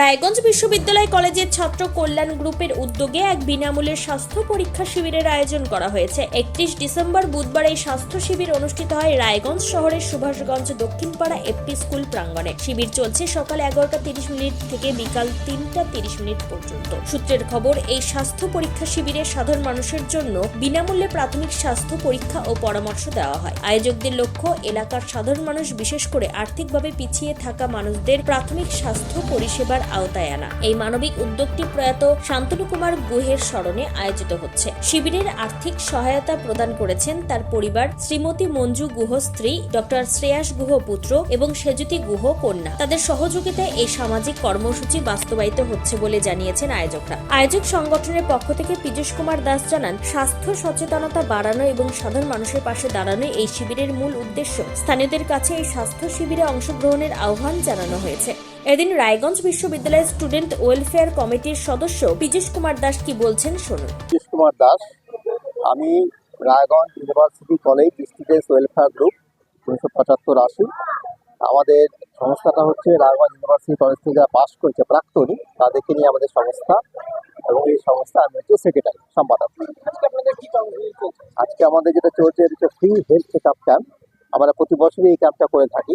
রায়গঞ্জ বিশ্ববিদ্যালয় কলেজের ছাত্র কল্যাণ গ্রুপের উদ্যোগে এক বিনামূল্যের স্বাস্থ্য পরীক্ষা শিবিরের আয়োজন করা হয়েছে। একত্রিশ ডিসেম্বর বুধবার এই স্বাস্থ্য শিবির অনুষ্ঠিত হয় রায়গঞ্জ শহরের সুভাষগঞ্জ দক্ষিণপাড়া এফপি স্কুল প্রাঙ্গণে। শিবির চলছে সকাল এগারোটা তিরিশ মিনিট থেকে বিকাল তিনটা তিরিশ মিনিট পর্যন্ত। সূত্রের খবর, এই স্বাস্থ্য পরীক্ষা শিবিরে সাধারণ মানুষের জন্য বিনামূল্যে প্রাথমিক স্বাস্থ্য পরীক্ষা ও পরামর্শ দেওয়া হয়। আয়োজকদের লক্ষ্য, এলাকার সাধারণ মানুষ বিশেষ করে আর্থিকভাবে পিছিয়ে থাকা মানুষদের প্রাথমিক স্বাস্থ্য পরিষেবার আওতায় আনা। এই মানবিক উদ্যোগটি প্রয়াত শান্তনু কুমার গুহের স্মরণে আয়োজিত হচ্ছে। শিবিরের আর্থিক সহায়তা প্রদান করেছেন তার পরিবার শ্রীমতী মঞ্জু গুহ স্ত্রী ডক্টর শ্রেয়াস গুহ পুত্র এবং সেজুতি গুহ কন্যা। তাদের সহযোগিতায় এই সামাজিক কর্মসূচি বাস্তবায়িত হচ্ছে বলে জানিয়েছেন আয়োজকরা। আয়োজক সংগঠনের পক্ষ থেকে পীযূষ কুমার দাস জানান, স্বাস্থ্য সচেতনতা বাড়ানো এবং সাধারণ মানুষের পাশে দাঁড়ানো এই শিবিরের মূল উদ্দেশ্য। স্থানীয়দের কাছে এই স্বাস্থ্য শিবিরে অংশগ্রহণের আহ্বান জানানো হয়েছে। এদিন রায়গঞ্জ বিশ্ববিদ্যালয়ের স্টুডেন্ট ওয়েলফেয়ার কমিটির সদস্য পীযূষ কুমার দাস কি বলছেন, শুনুন। কুমার দাস, আমি Raiganj university college students welfare group, উনিশশো পঁচাত্তর আশি। আমাদের সংস্থাটা হচ্ছে রায়গঞ্জ ইউনিভার্সিটি কলেজ থেকে যারা পাস করেছে, প্রাক্তনী, তাদেরকে নিয়ে আমাদের সংস্থা এবং এই সংস্থা আমি হচ্ছে সেক্রেটারি, সম্পাদক। আজকে আমাদের যেটা চলছে, এটা হচ্ছে free health check up camp আমরা প্রতি বছরই এই ক্যাম্পটা করে থাকি।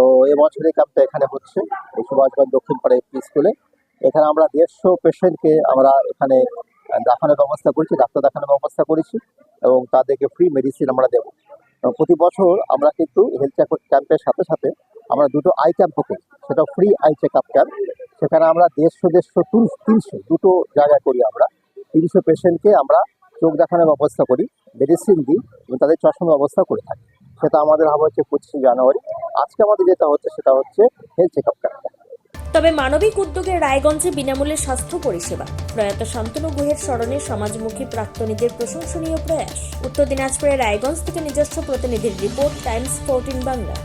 তো এবছর এই ক্যাম্পটা এখানে হচ্ছে। এই সুভাষগঞ্জ দক্ষিণপাড়া এপি স্কুলে এখানে আমরা দেড়শো পেশেন্টকে আমরা এখানে দেখানোর ব্যবস্থা করেছি, ডাক্তার দেখানোর ব্যবস্থা করেছি এবং তাদেরকে ফ্রি মেডিসিন আমরা দেবো। প্রতি বছর আমরা কিন্তু হেলথ চেক ক্যাম্পের সাথে সাথে আমরা দুটো আই ক্যাম্পও করি। সেটা free eye check up camp সেখানে আমরা দেড়শো দেড়শো তিনশো, দুটো জায়গায় করি আমরা। তিনশো পেশেন্টকে আমরা চোখ দেখানোর ব্যবস্থা করি মেডিসিন দিই এবং তাদের চশমার ব্যবস্থা করে থাকি। সেটা আমাদের হবে হচ্ছে পঁচিশে জানুয়ারি। আজকে আমাদের যেটা হচ্ছে সেটা হচ্ছে হেলথ চেক আপ ক্যাম্প তবে মানবিক উদ্যোগে রায়গঞ্জে বিনামূল্যে স্বাস্থ্য পরিষেবা। প্রয়াত শান্তনু গুহের স্মরণে সমাজমুখী প্রাক্তনীদের প্রশংসনীয় প্রয়াস। উত্তর দিনাজপুরের রায়গঞ্জ থেকে নিজস্ব প্রতিনিধির রিপোর্ট, টাইমস ফোরটিন বাংলা।